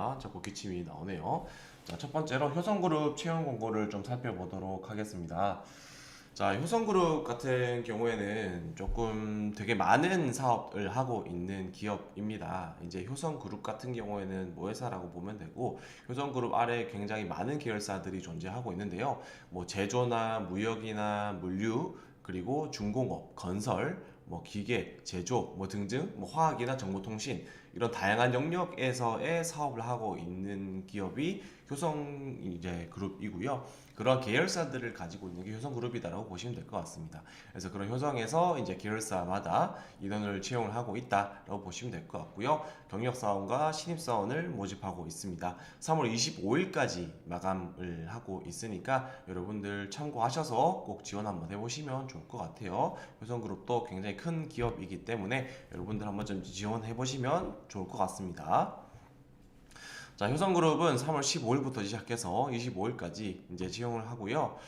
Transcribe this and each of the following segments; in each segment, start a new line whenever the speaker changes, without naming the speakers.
있습니다. 자꾸 기침이 나오네요. 자, 첫 번째로 효성그룹 채용 공고를 좀 살펴보도록 하겠습니다. 자, 효성그룹 같은 경우에는 조금 되게 많은 사업을 하고 있는 기업입니다. 이제 효성그룹 같은 경우에는 모회사라고 보면 되고, 효성그룹 아래 굉장히 많은 계열사들이 존재하고 있는데요. 뭐 제조나 무역이나 물류, 그리고 중공업, 건설, 뭐 기계, 제조, 뭐 등등, 뭐 화학이나 정보통신 이런 다양한 영역에서의 사업을 하고 있는 기업이 효성 이제 그룹이고요. 그런 계열사들을 가지고 있는 게 효성 그룹이다라고 보시면 될 것 같습니다. 그래서 그런 효성에서 이제 계열사마다 인원을 채용을 하고 있다라고 보시면 될 것 같고요. 경력 사원과 신입 사원을 모집하고 있습니다. 3월 25일까지 마감을 하고 있으니까 여러분들 참고하셔서 꼭 지원 한번 해보시면 좋을 것 같아요. 효성 그룹도 굉장히 큰 기업이기 때문에 여러분들 한번 좀 지원해 보시면 좋을 것 같습니다. 자, 효성그룹은 3월 15일부터 시작해서 25일까지 이제 채용을 하고요.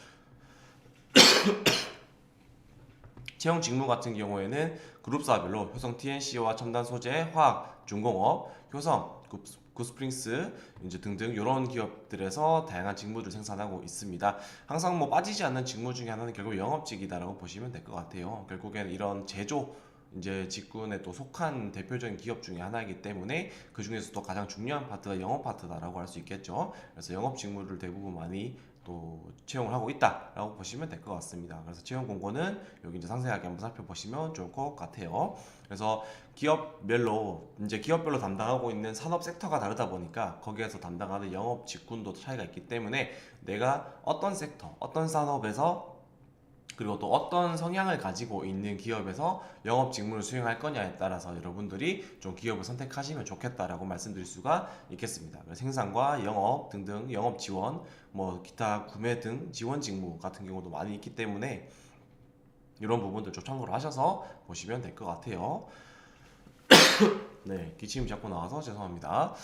채용 직무 같은 경우에는 그룹사별로 효성 TNC와 첨단 소재, 화학, 중공업, 효성, 구- 구스프링스 이제 등등 이런 기업들에서 다양한 직무를 생산하고 있습니다. 항상 뭐 빠지지 않는 직무 중에 하나는 결국 영업직이다라고 보시면 될 것 같아요. 결국에는 이런 제조 이제 직군에 또 속한 대표적인 기업 중에 하나이기 때문에 그 중에서도 가장 중요한 파트가 영업 파트다라고 할 수 있겠죠. 그래서 영업 직무를 대부분 많이 또 채용을 하고 있다라고 보시면 될 것 같습니다. 그래서 채용 공고는 여기 이제 상세하게 한번 살펴보시면 좋을 것 같아요. 그래서 기업별로 이제 기업별로 담당하고 있는 산업 섹터가 다르다 보니까 거기에서 담당하는 영업 직군도 차이가 있기 때문에 내가 어떤 섹터, 어떤 산업에서 그리고 또 어떤 성향을 가지고 있는 기업에서 영업 직무를 수행할 거냐에 따라서 여러분들이 좀 기업을 선택하시면 좋겠다라고 말씀드릴 수가 있겠습니다. 생산과 영업 등등 영업 지원, 뭐 기타 구매 등 지원 직무 같은 경우도 많이 있기 때문에 이런 부분들 좀 참고를 하셔서 보시면 될 것 같아요. 네, 기침 자꾸 나와서 죄송합니다.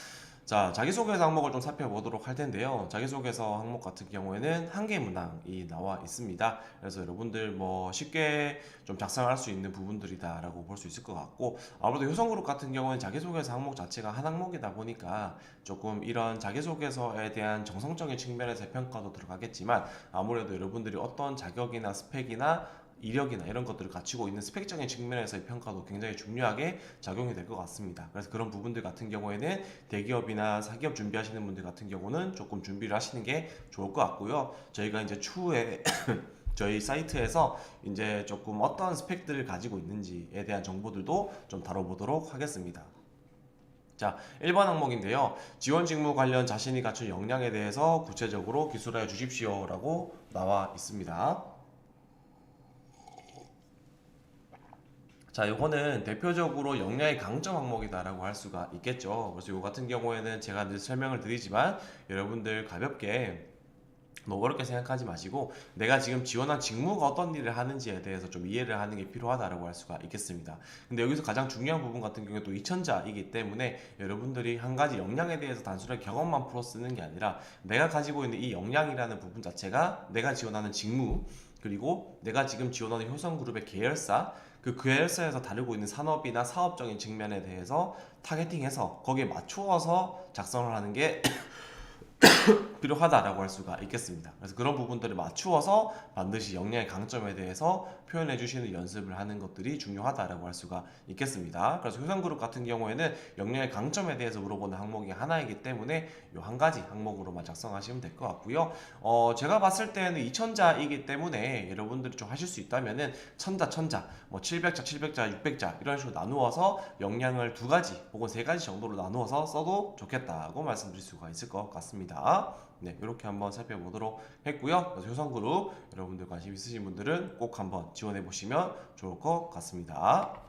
자, 자기소개서 항목을 좀 살펴보도록 할 텐데요. 자기소개서 항목 같은 경우에는 한 개 문항이 나와 있습니다. 그래서 여러분들 뭐 쉽게 좀 작성할 수 있는 부분들이다라고 볼 수 있을 것 같고 아무래도 효성그룹 같은 경우는 자기소개서 항목 자체가 한 항목이다 보니까 조금 이런 자기소개서에 대한 정성적인 측면에서의 평가도 들어가겠지만 아무래도 여러분들이 어떤 자격이나 스펙이나 이력이나 이런 것들을 갖추고 있는 스펙적인 측면에서의 평가도 굉장히 중요하게 작용이 될 것 같습니다. 그래서 그런 부분들 같은 경우에는 대기업이나 사기업 준비하시는 분들 같은 경우는 조금 준비를 하시는 게 좋을 것 같고요. 저희가 이제 추후에 저희 사이트에서 이제 조금 어떤 스펙들을 가지고 있는지에 대한 정보들도 좀 다뤄보도록 하겠습니다. 자, 1번 항목인데요. 지원 직무 관련 자신이 갖춘 역량에 대해서 구체적으로 기술하여 주십시오라고 나와 있습니다. 자, 이거는 대표적으로 역량의 강점 항목이다라고 할 수가 있겠죠. 그래서 이거 같은 경우에는 제가 늘 설명을 드리지만 여러분들 가볍게 너무 어렵게 생각하지 마시고 내가 지금 지원한 직무가 어떤 일을 하는지에 대해서 좀 이해를 하는 게 필요하다라고 할 수가 있겠습니다. 근데 여기서 가장 중요한 부분 같은 경우에 또 이천자이기 때문에 여러분들이 한 가지 역량에 대해서 단순하게 경험만 풀어 쓰는 게 아니라 내가 가지고 있는 이 역량이라는 부분 자체가 내가 지원하는 직무 그리고 내가 지금 지원하는 효성그룹의 계열사 그 계열사에서 다루고 있는 산업이나 사업적인 측면에 대해서 타겟팅해서 거기에 맞추어서 작성을 하는 게 필요하다라고 할 수가 있겠습니다. 그래서 그런 부분들을 맞추어서 반드시 역량의 강점에 대해서 표현해 주시는 연습을 하는 것들이 중요하다라고 할 수가 있겠습니다. 그래서 효성그룹 같은 경우에는 역량의 강점에 대해서 물어보는 항목이 하나이기 때문에 이 한 가지 항목으로만 작성하시면 될 것 같고요. 어, 제가 봤을 때는 2천자이기 때문에 여러분들이 좀 하실 수 있다면은 천자, 천자, 뭐 700자, 700자, 600자 이런 식으로 나누어서 역량을 두 가지 혹은 세 가지 정도로 나누어서 써도 좋겠다고 말씀드릴 수가 있을 것 같습니다. 네, 이렇게 한번 살펴보도록 했고요. 효성그룹 여러분들 관심 있으신 분들은 꼭 한번 지원해 보시면 좋을 것 같습니다.